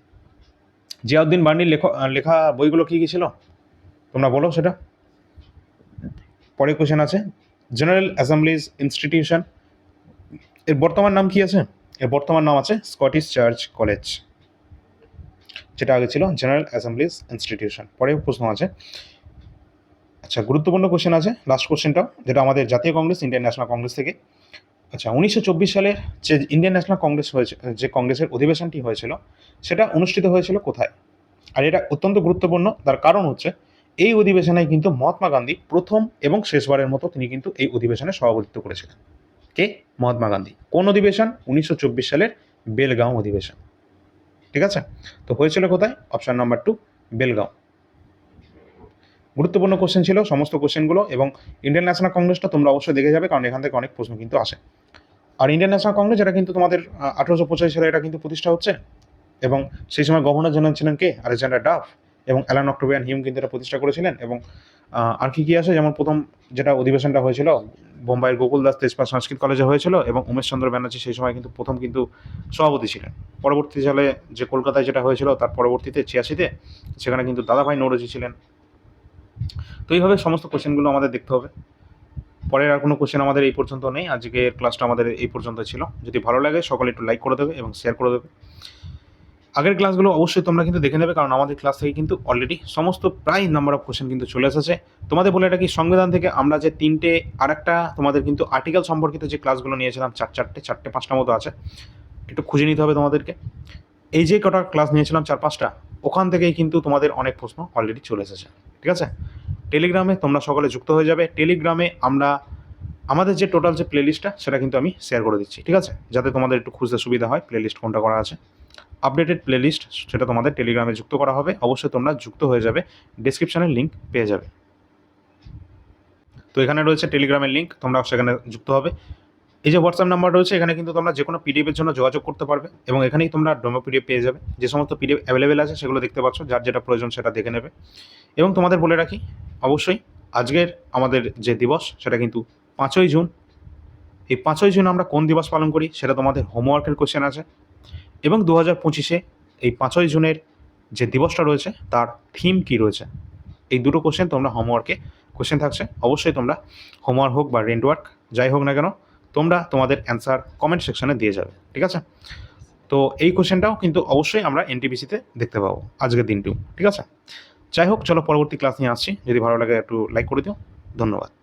জিয়াউদ্দিন বার্নির লেখা লেখা বইগুলো কী কী ছিল? তোমরা বলো সেটা। পরে কোশ্চেন আছে জেনারেল অ্যাসেম্বলিজ ইনস্টিটিউশন এর বর্তমান নাম কি আছে? এর বর্তমান নাম আছে স্কটিশ চার্চ কলেজ যেটা আগে ছিল জেনারেল অ্যাসেম্বলিজ ইনস্টিটিউশন পরে প্রশ্ন আছে আচ্ছা গুরুত্বপূর্ণ কোশ্চেন আছে লাস্ট কোশ্চেনটাও যেটা আমাদের জাতীয় কংগ্রেস ইন্ডিয়ান ন্যাশনাল কংগ্রেস থেকে। আচ্ছা উনিশশো চব্বিশ সালের যে ইন্ডিয়ান ন্যাশনাল কংগ্রেস হয়েছে, যে কংগ্রেসের অধিবেশনটি হয়েছিল, সেটা অনুষ্ঠিত হয়েছিল কোথায়? আর এটা অত্যন্ত গুরুত্বপূর্ণ, তার কারণ হচ্ছে, এই অধিবেশনে কিন্তু মহাত্মা গান্ধী প্রথম এবং শেষবারের মতো তিনি কিন্তু এই অধিবেশনে সভাপতিত্ব করেছিলেন। কে? মহাত্মা গান্ধী। কোন অধিবেশন? উনিশশো চব্বিশ সালের বেলগাঁও অধিবেশন। ঠিক আছে? তো হয়েছিল কোথায়? Option number two Belgaum. গুরুত্বপূর্ণ কোশ্চেন ছিল, সমস্ত কোশ্চেনগুলো এবং ইন্ডিয়ান ন্যাশনাল কংগ্রেসটা তোমরা অবশ্যই দেখে যাবে, কারণ এখান থেকে অনেক প্রশ্ন কিন্তু আসে। আর ইন্ডিয়ান ন্যাশনাল কংগ্রেস যেটা কিন্তু তোমাদের আঠারোশো পঁচাশি সালে এটা কিন্তু প্রতিষ্ঠা হচ্ছে এবং সেই সময় গভর্নর জেনারেল ছিলেন কে? আলেকজান্ডার ডাফ এবং অ্যালান অক্টোবিয়ান হিউম কিন্তু এটা প্রতিষ্ঠা করেছিলেন এবং আর কি কী আছে যেমন প্রথম যেটা অধিবেশনটা হয়েছিল, বোম্বাইয়ের গোকুল দাস তেজপাল সংস্কৃত কলেজে হয়েছিল এবং উমেশ চন্দ্র ব্যানার্জি সেই সময় কিন্তু প্রথম কিন্তু সভাপতি ছিলেন। পরবর্তী সালে যে কলকাতায় যেটা হয়েছিল, তার পরবর্তীতে ছিয়াশিতে, সেখানে কিন্তু দাদাভাই নৌরজি ছিলেন। তো এইভাবে সমস্ত কোশ্চেনগুলো আমাদের দেখতে হবে। পরের আর কোনো কোশ্চেন আমাদের এই পর্যন্ত নেই। আজকের ক্লাসটা আমাদের এই পর্যন্ত ছিল। যদি ভালো লাগে, সকলে একটু লাইক করে দেবে এবং শেয়ার করে দেবে। আগের ক্লাসগুলো অবশ্যই তোমরা কিন্তু দেখে নেবে, কারণ আমাদের ক্লাস থেকে কিন্তু অলরেডি সমস্ত প্রায় নাম্বার অফ কোশ্চেন কিন্তু চলে এসেছে। তোমাদের বলে এটা কি সংবিধান থেকে আমরা যে তিনটে, আরেকটা তোমাদের কিন্তু আর্টিকেল সম্পর্কিত যে ক্লাসগুলো নিয়েছিলাম, চার, চারটে চারটে পাঁচটা মতো আছে। একটু খুঁজে নিতে হবে তোমাদেরকে। এই যে কটা ক্লাস নিয়েছিলাম, চার, পাঁচটা, ওখান থেকেই কিন্তু তোমাদের অনেক প্রশ্ন অলরেডি চলে এসেছে। ঠিক আছে? টেলিগ্রামে তোমরা সকলে যুক্ত হয়ে যাবে। টেলিগ্রামে আমরা, আমাদের যে টোটাল যে প্লেলিস্টটা সেটা কিন্তু আমি শেয়ার করে দিচ্ছি, ঠিক আছে? যাতে তোমাদের একটু খুঁজতে সুবিধা হয় প্লেলিস্ট কোনটা করা আছে। আপডেটেড প্লেলিস্ট সেটা তোমাদের টেলিগ্রামে যুক্ত করা হবে। অবশ্যই তোমরা যুক্ত হয়ে যাবে। ডিসক্রিপশানের লিঙ্ক পেয়ে যাবে। তো এখানে রয়েছে টেলিগ্রামের লিঙ্ক তোমরা সেখানে যুক্ত হবে। এই যে হোয়াটসঅ্যাপ নাম্বার রয়েছে, এখানে কিন্তু তোমরা যে কোনো পিডিএফের জন্য যোগাযোগ করতে পারবে এবং এখানেই তোমরা ডেমো পিডিএফ পেয়ে যাবে। যে সমস্ত পিডিএফ অ্যাভেলেবেল আছে, সেগুলো দেখতে পাচ্ছ। যার যেটা প্রয়োজন, সেটা দেখে নেবে। এবং তোমাদের বলে রাখি, অবশ্যই আজকের আমাদের যে দিবস, সেটা কিন্তু পাঁচই জুন। এই পাঁচই জুন আমরা কোন দিবস পালন করি, সেটা তোমাদের হোমওয়ার্কের কোশ্চেন আছে। এবং দু হাজার পঁচিশে এই পাঁচই জুনের যে দিবসটা রয়েছে, তার থিম কী রয়েছে? এই দুটো কোশ্চেন তোমরা হোমওয়ার্কে কোশ্চেন থাকছে। অবশ্যই তোমরা হোমওয়ার্ক হোক বা রেন্ট ওয়ার্ক যাই হোক না কেন, তোমরা তোমাদের অ্যান্সার কমেন্ট সেকশনে দিয়ে যাবে, ঠিক আছে? তো এই কোশ্চেনটাও কিন্তু অবশ্যই আমরা এনটিপিসিতে দেখতে পাবো আজকের দিনটিও ঠিক আছে? যাই হোক, চলো পরবর্তী ক্লাস নিয়ে আসছি। যদি ভালো লাগে একটু লাইক করে দিও। ধন্যবাদ।